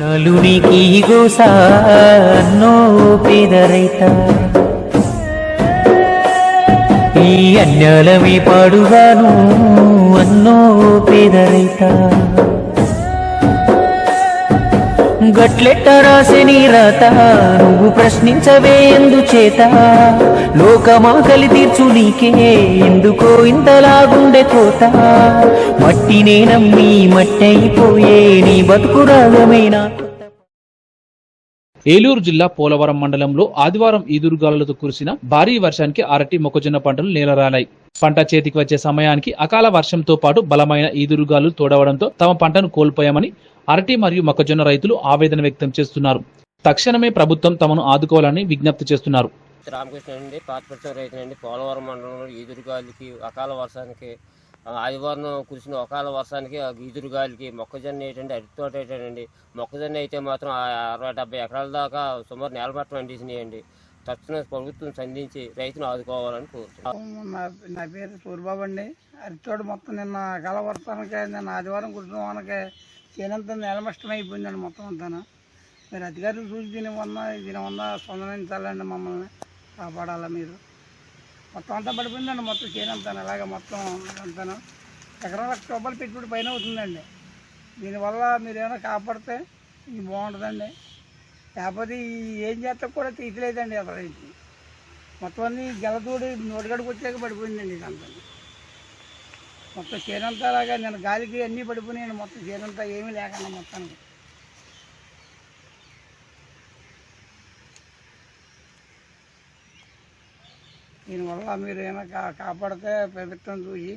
నలునికి గోస అన్నో పేద రైత ఈ అన్యాలమే గట్లెట్ట రాసే రాత నువ్వు ప్రశ్నించవే ఎందుచేత లోకమా కలి తీర్చు నీకే ఎందుకో ఇంతలాగుండె మట్టి మట్టినే నమ్మి మట్టయిపోయే నీ బతుకు రాగమైనా? ఏలూరు జిల్లా పోలవరం మండలంలో ఆదివారం ఈదురుగాలులతో కురిసిన భారీ వర్షానికి అరటి మొక్కజొన్న పంటలు నేలరాలాయి. పంట చేతికి వచ్చే సమయానికి అకాల వర్షంతో పాటు బలమైన ఈదురుగాలు తోడవడంతో తమ పంటను కోల్పోయామని అరటి మరియు మొక్కజొన్న రైతులు ఆవేదన వ్యక్తం చేస్తున్నారు. తక్షణమే ప్రభుత్వం తమను ఆదుకోవాలని విజ్ఞప్తి చేస్తున్నారు. రామకృష్ణ అండి పాతపట్నం రైతునండి పోలవరం మండలంలో ఈదురుగాలికి అకాల వర్షానికి ఆదివారం కురిసిన అకాల వర్షానికి ఈదురుగాలికి మొక్కజొన్న ఏంటంటే అరటి తోట ఏంటండి మొక్కజొన్న అయితే మాత్రం అరవై డెబ్బై ఎకరాల దాకా సుమారు నేలపట్టం అందించినాయండి తక్షణ ప్రభుత్వం సంధించి రైతును ఆదుకోవాలని కోరుతున్నాను నా నా పేరు సూరిబాబు అండి. అరిచోడు మొత్తం నిన్న కలవర్తానికి నిన్న ఆదివారం కుటుంబానికి వానకి చేనంతా నేలమష్టం అయిపోయిందండి మొత్తం అంతా మీరు అధికారులు చూసి దీని వల్ల దీని వల్ల స్పందించాలండి మమ్మల్ని. కాపాడాలా మీరు? మొత్తం అంతా పడిపోయిందండి మొత్తం చేనంతా అలాగే మొత్తం అంతా ఎకరా లక్ష రూపాయలు పెట్టుబడి పైన అవుతుందండి. దీనివల్ల మీరు ఏమైనా కాపాడితే ఇది బాగుంటుందండి. లేకపోతే ఈ ఏం చేస్తా కూడా తీయలేదండి అసలు ఇది. మొత్తం అన్ని గెలతోడి నోటిగడికి వచ్చాక పడిపోయిందండి ఇదంతా మొత్తం చేనంతా అలాగా నేను గాలికి అన్నీ పడిపోయినాయండి మొత్తం చేనంతా ఏమీ లేకుండా మొత్తానికి. దీనివల్ల మీరు ఏమైనా కా కాపాడితే ప్రభుత్వం చూసి.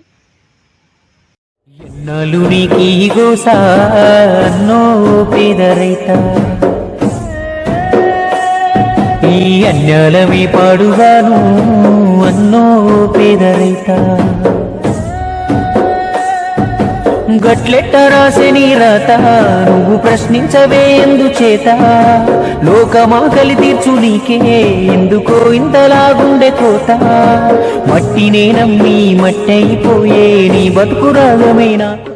నలునికి గోసా నో పేద రైత ఈ అన్యాలమే పాడుగాను అన్నో గట్లెట్ట రాసే నీ రాత నువ్వు ప్రశ్నించవే ఎందుచేత లోకమా తీర్చు నీకే ఎందుకో ఇంతలాగుండె కోత. మట్టినే నమ్మి మట్టయిపోయే నీ బతుకు రాగమైనా?